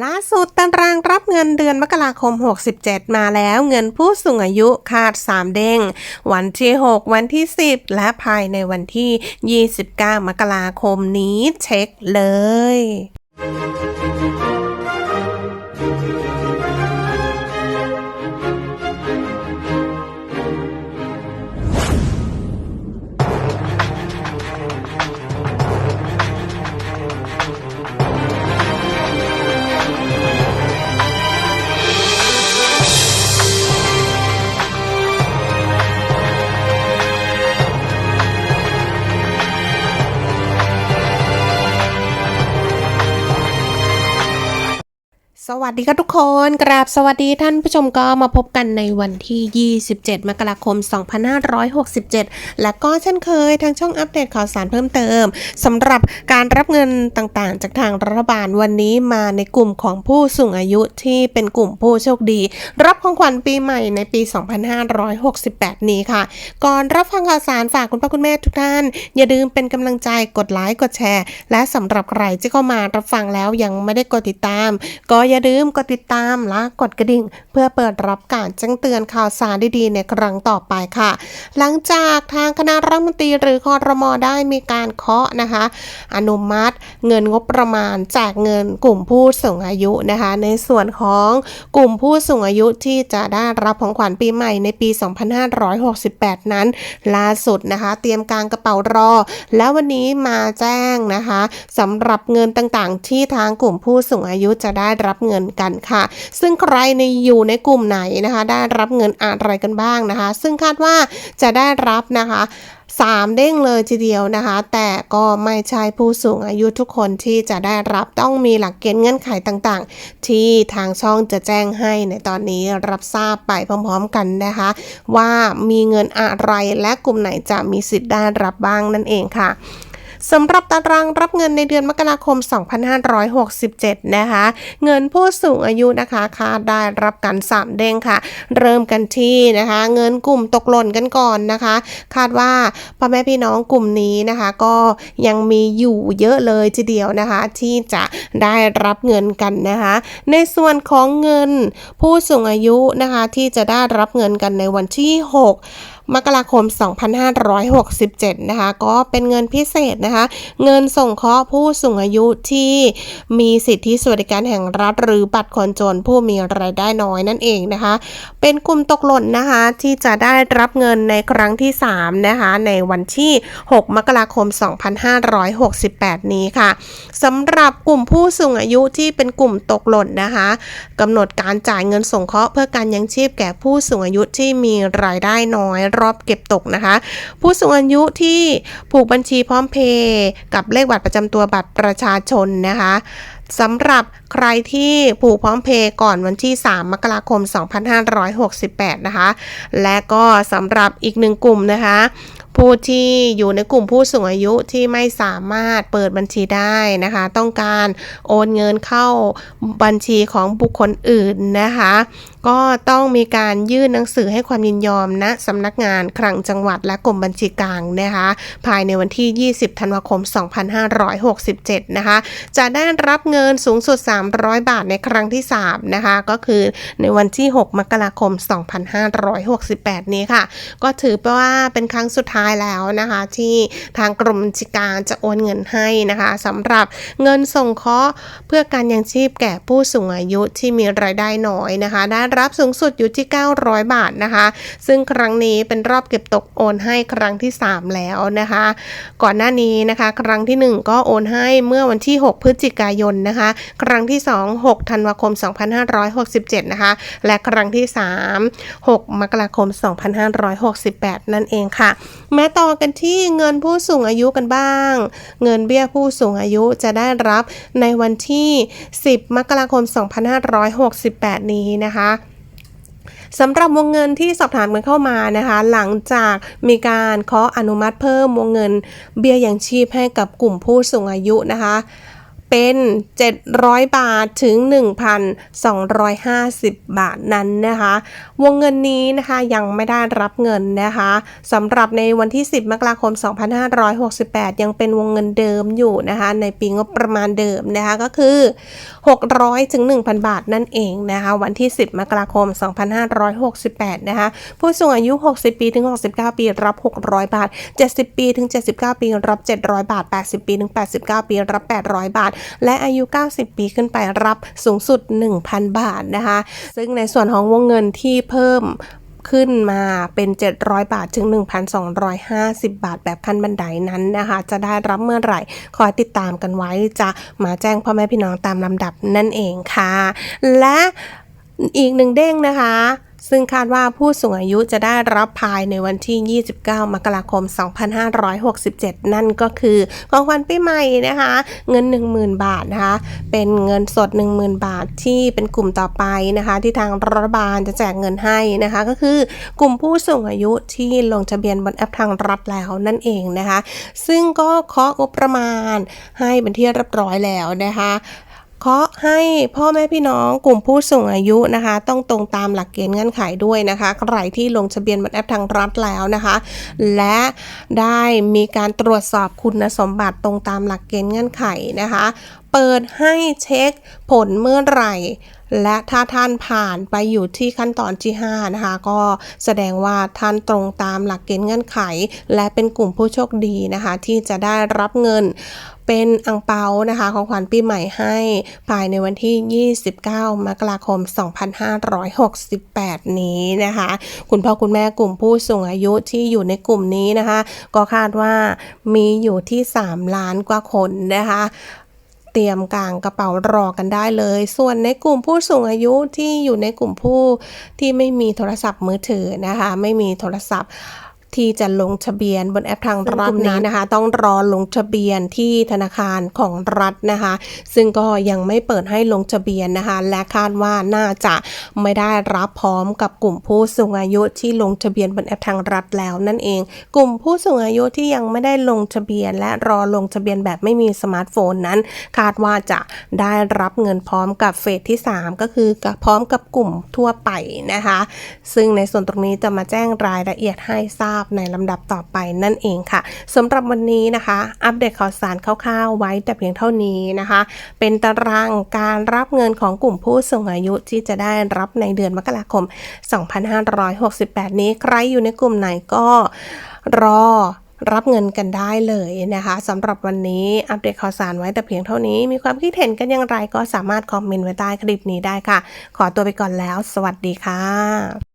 ล่าสุดตารางรับเงินเดือนมกราคม 67 มาแล้วเงินผู้สูงอายุขาด 3 เด้ง วันที่ 6 วันที่ 10 และภายในวันที่ 29 มกราคมนี้เช็คเลย สวัสดีค่ะทุกคนกราบสวัสดีท่านผู้ชมก็มาพบกันในวันที่ 27 มกราคม 2567 และก็เช่นเคยทางช่องอัปเดตข่าวสารเพิ่มเติมสำหรับการรับเงินต่างๆ จากทางรัฐบาลวันนี้มาในกลุ่มของผู้สูงอายุที่เป็นกลุ่มผู้โชคดี รับของขวัญปีใหม่ในปี 2568 นี้ค่ะ ก่อนรับฟังข่าวสารฝากคุณพ่อคุณแม่ทุกท่าน อย่าลืมเป็นกำลังใจกดไลค์กดแชร์ และสำหรับใครที่เข้ามารับฟังแล้วยังไม่ได้กดติดตามก็อย่าลืมกดติดตามและกดกระดิ่ง เพื่อเปิดรับการแจ้งเตือนข่าวสารดีๆ ในครั้งต่อไปค่ะ หลังจากทางคณะรัฐมนตรีหรือคอรมอได้มีการเคาะนะคะ อนุมัติเงินงบประมาณแจกเงินกลุ่มผู้สูงอายุนะคะ ในส่วนของกลุ่มผู้สูงอายุที่จะได้รับของขวัญปีใหม่ในปี 2568 นั้น ล่าสุดนะคะ เตรียมการกระเป๋ารอ แล้ววันนี้มาแจ้งนะคะสำหรับเงินต่างๆ ที่ทางกลุ่มผู้สูงอายุจะได้รับเงินกันค่ะ ซึ่งใครในอยู่ในกลุ่มไหนนะคะ ได้รับเงินอะไรกันบ้างนะคะ ซึ่งคาดว่าจะได้รับนะคะสามเด้งเลยทีเดียวนะคะ แต่ก็ไม่ใช่ผู้สูงอายุทุกคนที่จะได้รับต้องมีหลักเกณฑ์เงื่อนไขต่างๆ ที่ทางช่องจะแจ้งให้ในตอนนี้รับทราบไปพร้อมๆกันนะคะ ว่ามีเงินอะไรและกลุ่มไหนจะมีสิทธิ์ได้รับบ้างนั่นเองค่ะ สำหรับตารางรับเงินในเดือนมกราคม 2567 นะคะ เงินผู้สูงอายุนะคะคาดได้รับกัน3เด้งค่ะ เริ่มกันที่นะคะ เงินกลุ่มตกหล่นกันก่อนนะคะ คาดว่าพ่อแม่พี่น้องกลุ่มนี้นะคะ ก็ยังมีอยู่เยอะเลยทีเดียวนะคะ ที่จะได้รับเงินกันนะคะ ในส่วนของเงินผู้สูงอายุนะคะ ที่จะได้รับเงินกันในวันที่ 6 มกราคม 2567 นะคะ ก็เป็นเงินพิเศษนะคะ เงินส่งเคราะห์ผู้สูงอายุที่มีสิทธิสวัสดิการแห่งรัฐ หรือบัตรคนจนผู้มีรายได้น้อยนั่นเองนะคะ เป็นกลุ่มตกหล่นนะคะ ที่จะได้รับเงินในครั้งที่ 3 นะคะ ในวันที่ 6 มกราคม 2568 นี้ค่ะสำหรับกลุ่มผู้สูงอายุที่เป็นกลุ่มตกหล่นนะคะกำหนดการจ่ายเงินส่งเคราะห์เพื่อการยังชีพแก่ผู้สูงอายุที่มีรายได้น้อยรอบเก็บตกนะคะ ผู้สูงอายุที่ผูกบัญชีพร้อมเพย์กับเลขบัตรประจำตัวบัตรประชาชนนะคะสำหรับใครที่ผูกพร้อมเพย์ก่อนวันที่ 3 มกราคม 2568 นะคะ และก็สำหรับอีกหนึ่งกลุ่มนะคะ ผู้ที่อยู่ในกลุ่มผู้สูงอายุที่ไม่สามารถเปิดบัญชีได้นะคะ ต้องการโอนเงินเข้าบัญชีของบุคคลอื่นนะคะ ก็ต้องมีการยื่นหนังสือให้ความยินยอมณสำนักงานคลังจังหวัดและกรมบัญชีกลางนะคะ ภายในวันที่ 20 ธันวาคม 2567 นะคะ จะได้รับเงินสูงสุด 300 บาทในครั้งที่ 3 นะคะ ก็คือในวันที่ 6 มกราคม 2568 นี้ค่ะ ก็ถือว่าเป็นครั้งสุดท้ายแล้วนะคะ ที่ทางกรมบัญชีกางจะโอนเงินให้นะคะสำหรับเงินส่งเคราะห์เพื่อการยังชีพแก่ผู้สูงอายุที่มีรายได้น้อยนะคะ ได้รับสูงสุดอยู่ที่ 900 บาทนะคะ ซึ่งครั้งนี้เป็นรอบเก็บตกโอนให้ครั้งที่ 3 แล้วนะคะ ก่อนหน้านี้นะคะ ครั้งที่ 1 ก็โอนให้เมื่อวันที่ 6 พฤศจิกายนนะคะ ครั้งที่ 2 6 ธันวาคม 2567 นะคะ และครั้งที่ 3 6 มกราคม 2568 นั่นเองค่ะมาต่อกันที่เงินผู้สูงอายุกันบ้าง เงินเบี้ยผู้สูงอายุจะได้รับในวันที่ 10 มกราคม 2568 นี้นะคะสำหรับวงเงินที่สอบถามกันเข้ามานะคะ หลังจากมีการขออนุมัติเพิ่มวงเงินเบี้ยยังชีพให้กับกลุ่มผู้สูงอายุนะคะ เป็น 700 บาทถึง 1,250 บาทนั้นนะคะ วงเงินนี้นะคะยังไม่ได้รับเงินนะคะสำหรับในวันที่ 10 มกราคม 2568 ยังเป็นวงเงินเดิมอยู่นะคะ ในปีงบประมาณเดิมนะคะก็คือ 600ถึง1,000 บาทนั่นเองนะคะ วันที่ 10 มกราคม 2568 นะคะ ผู้สูงอายุ 60 ปีถึง 69 ปีรับ 600 บาท 70 ปีถึง 79 ปีรับ 700 บาท 80 ปีถึง 89 ปีรับ 800 บาทและอายุ 90 ปีขึ้นไปรับสูงสุด 1,000 บาทนะคะ ซึ่งในส่วนของวงเงินที่เพิ่มขึ้นมาเป็น 700 บาท ถึง 1,250 บาท แบบขั้นบันไดนั้นนะคะ จะได้รับเมื่อไหร่ คอยติดตามกันไว้ จะมาแจ้งพ่อแม่พี่น้องตามลำดับนั่นเองค่ะ และอีกหนึ่งเด้งนะคะ ซึ่งคาดว่าผู้สูงอายุจะได้รับภายในวันที่ 29 มกราคม 2567 นั่นก็คือของขวัญปีใหม่นะคะ เงิน 10,000 บาทนะคะ เป็นเงินสด 10,000 บาทที่เป็นกลุ่มต่อไปนะคะ ที่ทางรัฐบาลจะแจกเงินให้นะคะ ก็คือกลุ่มผู้สูงอายุที่ลงทะเบียนบนแอปทางรัฐแล้วนั่นเองนะคะ ซึ่งก็เคาะงบประมาณให้เป็นที่เรียบร้อยแล้วนะคะ เคาะให้พ่อแม่พี่น้องกลุ่มผู้สูงอายุนะคะ ต้องตรงตามหลักเกณฑ์เงื่อนไขด้วยนะคะใครที่ลงทะเบียนบนแอปทางรัฐแล้วนะคะ และได้มีการตรวจสอบคุณสมบัติตรงตามหลักเกณฑ์เงื่อนไขนะคะ เปิดให้เช็คผลเมื่อไหร่ และถ้าท่านผ่านไปอยู่ที่ขั้นตอนที่ 5 นะคะ ก็แสดงว่าท่านตรงตามหลักเกณฑ์เงื่อนไข และเป็นกลุ่มผู้โชคดีนะคะ ที่จะได้รับเงินเป็นอังเปานะคะของขวัญปีใหม่ให้ภายในวันที่ 29 มกราคม 2568 นี้นะคะ คุณพ่อคุณแม่กลุ่มผู้สูงอายุที่อยู่ในกลุ่มนี้นะคะ ก็คาดว่ามีอยู่ที่ 3 ล้านกว่าคนนะคะ เตรียมกางกระเป๋ารอกันได้เลย ส่วนในกลุ่มผู้สูงอายุที่อยู่ในกลุ่มผู้ที่ไม่มีโทรศัพท์มือถือนะคะ ไม่มีโทรศัพท์ ที่จะลงทะเบียนบนแอปทางรัฐนี้นะคะ ต้องรอลงทะเบียนที่ธนาคารของรัฐนะคะ ซึ่งก็ยังไม่เปิดให้ลงทะเบียนนะคะ และคาดว่าน่าจะไม่ได้รับพร้อมกับกลุ่มผู้สูงอายุที่ลงทะเบียนบนแอปทางรัฐแล้วนั่นเอง กลุ่มผู้สูงอายุที่ยังไม่ได้ลงทะเบียน และรอลงทะเบียนแบบไม่มีสมาร์ทโฟนนั้น คาดว่าจะได้รับเงินพร้อมกับเฟสที่ 3 ก็คือพร้อมกับกลุ่มทั่วไปนะคะ ซึ่งในส่วนตรงนี้จะมาแจ้งรายละเอียดให้ทราบบในลำดับต่อไปนั่นเองค่ะสำหรับวันนี้นะคะ อัปเดตข่าวสารคร่าวๆไว้แต่เพียงเท่านี้นะคะ เป็นตารางการรับเงินของกลุ่มผู้สูงอายุที่จะได้รับในเดือนมกราคม 2568 นี้ใครอยู่ในกลุ่มไหนก็รอรับเงินกันได้เลยนะคะสำหรับวันนี้อัปเดตข่าวสารไว้แต่เพียงเท่านี้ มีความคิดเห็นกันอย่างไรก็สามารถคอมเมนต์ไว้ใต้คลิปนี้ได้ค่ะ ขอตัวไปก่อนแล้ว สวัสดีค่ะ